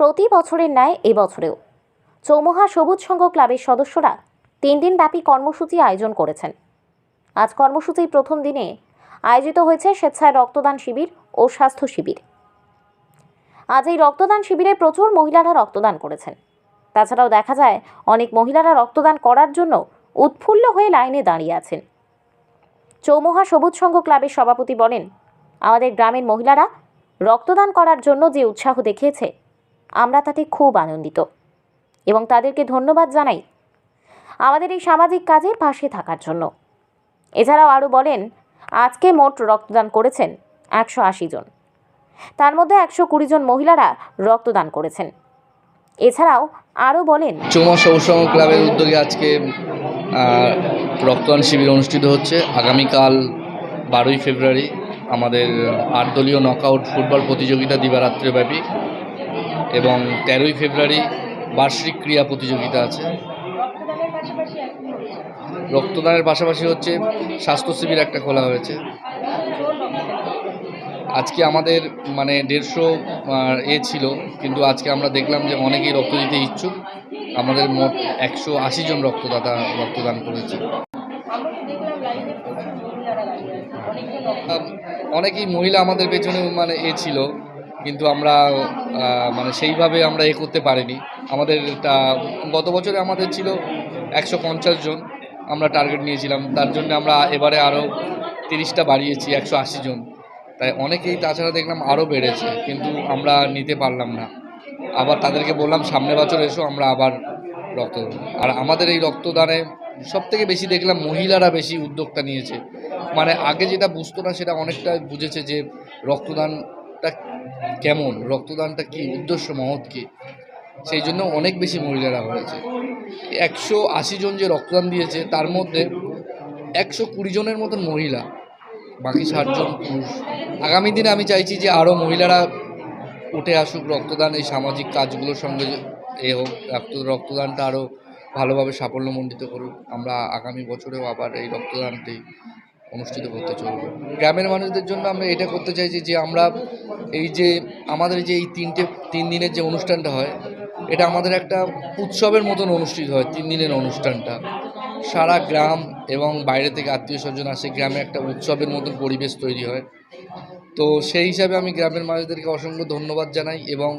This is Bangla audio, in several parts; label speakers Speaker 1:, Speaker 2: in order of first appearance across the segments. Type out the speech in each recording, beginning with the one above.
Speaker 1: প্রতি বছরের ন্যায় এবছরেও। চৌমহা সবুজ সংঘ ক্লাবের সদস্যরা তিন দিনব্যাপী কর্মসূচি আয়োজন করেছেন। আজ কর্মসূচির প্রথম দিনে আয়োজিত হয়েছে স্বেচ্ছায় রক্তদান শিবির ও স্বাস্থ্য শিবির। আজ এই রক্তদান শিবিরে প্রচুর মহিলারা রক্তদান করেছেন। তাছাড়াও দেখা যায়, অনেক মহিলারা রক্তদান করার জন্য উৎফুল্ল হয়ে লাইনে দাঁড়িয়ে আছেন। চৌমুহা সবুজ সংঘ ক্লাবের সভাপতি বলেন, আমাদের গ্রামের মহিলারা রক্তদান করার জন্য যে উৎসাহ দেখিয়েছে আমরা তাতে খুব আনন্দিত এবং তাদেরকে ধন্যবাদ জানাই আমাদের এই সামাজিক কাজের পাশে থাকার জন্য। এছাড়াও আরও বলেন, আজকে মোট রক্তদান করেছেন একশো আশি জন। তার মধ্যে একশো কুড়ি জন মহিলারা রক্তদান করেছেন। এছাড়াও আরও বলেন,
Speaker 2: চৌমা সংঘ ক্লাবের উদ্যোগে আজকে রক্তদান শিবির অনুষ্ঠিত হচ্ছে। আগামীকাল বারোই ফেব্রুয়ারি আমাদের আট দলীয় নকআউট ফুটবল প্রতিযোগিতা দিবারাত্রিব্যাপী। এবং তেরোই ফেব্রুয়ারি বার্ষিক ক্রীড়া প্রতিযোগিতা আছে। রক্তদানের পাশাপাশি হচ্ছে স্বাস্থ্য শিবির একটা খোলা হয়েছে। আজকে আমাদের মানে দেড়শো এ ছিল, কিন্তু আজকে আমরা দেখলাম যে অনেকেই রক্ত দিতে ইচ্ছুক। আমাদের মোট একশো আশি জন রক্তদাতা রক্তদান করেছে। অনেকেই মহিলা আমাদের পেছনে মানে এ ছিল। কিন্তু আমরা মানে সেইভাবে আমরা এ করতে পারিনি। আমাদের গত বছরে আমাদের ছিল একশো পঞ্চাশ জন আমরা টার্গেট নিয়েছিলাম। তার জন্য আমরা এবারে আরও তিরিশটা বাড়িয়েছি, একশো আশি জন। তাই অনেকেই তাছাড়া দেখলাম আরও বেড়েছে, কিন্তু আমরা নিতে পারলাম না। আবার তাদেরকে বললাম সামনে বছর এসো, আমরা আবার রক্ত আর আমাদের এই রক্তদানে সব থেকে বেশি দেখলাম মহিলারা বেশি উদ্যোক্তা নিয়েছে। মানে আগে যেটা বুঝতো না, সেটা অনেকটা বুঝেছে যে রক্তদানটা কেমন? রক্তদানটা কি উদ্দেশ্য মহৎ কি? সেই জন্য অনেক বেশি মহিলারা হয়েছে। একশো আশি জন যে রক্তদান দিয়েছে, তার মধ্যে একশো কুড়ি জনের মতন মহিলা, বাকি ষাটজন পুরুষ। আগামী দিনে আমি চাইছি যে আরও মহিলারা উঠে আসুক রক্তদান, এই সামাজিক কাজগুলোর সঙ্গে এ হোক, রক্ত, রক্তদানটা আরও ভালোভাবে সাফল্যমণ্ডিত করুক। আমরা আগামী বছরেও আবার এই রক্তদানটি অনুষ্ঠিত করতে চলবে। গ্রামের মানুষদের জন্য আমরা এটা করতে চাইছি যে আমরা এই যে আমাদের যে এই তিনটে, তিন দিনের যে অনুষ্ঠানটা হয়, এটা আমাদের একটা উৎসবের মতন অনুষ্ঠিত হয়, তিন দিনের অনুষ্ঠানটা। সারা গ্রাম এবং বাইরে থেকে আত্মীয় স্বজন আসে, গ্রামে একটা উৎসবের মতন পরিবেশ তৈরি হয়। তো সেই হিসাবে আমি গ্রামের মানুষদেরকে অসংখ্য ধন্যবাদ জানাই এবং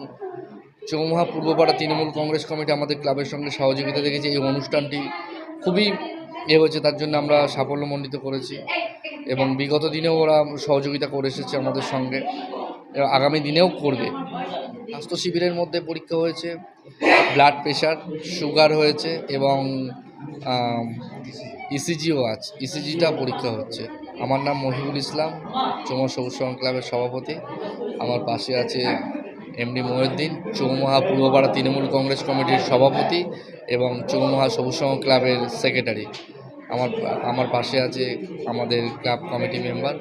Speaker 2: চৌমুহা পূর্বপাড়া তৃণমূল কংগ্রেস কমিটি আমাদের ক্লাবের সঙ্গে সহযোগিতা দেখেছে। এই অনুষ্ঠানটি খুবই এ হয়েছে, তার জন্য আমরা সাফল্যমণ্ডিত করেছি এবং বিগত দিনেও ওরা সহযোগিতা করে এসেছে আমাদের সঙ্গে। আগামী দিনেও করবে। স্বাস্থ্য শিবিরের মধ্যে পরীক্ষা হয়েছে ব্লাড প্রেশার সুগার হয়েছে এবং ইসিজিও আছে। ইসিজিটা পরীক্ষা হচ্ছে। আমার নাম মহিবুল ইসলাম, চৌমা সবুজ সংঘ ক্লাবের সভাপতি। আমার পাশে আছে এমডি মহিউদ্দিন চৌমহা পূর্বপাড়া তৃণমূল কংগ্রেস কমিটির সভাপতি এবং চৌমহা সবুজ সংঘ ক্লাবের সেক্রেটারি। আমার আমার পাশে আছে আমাদের ক্লাব কমিটি মেম্বার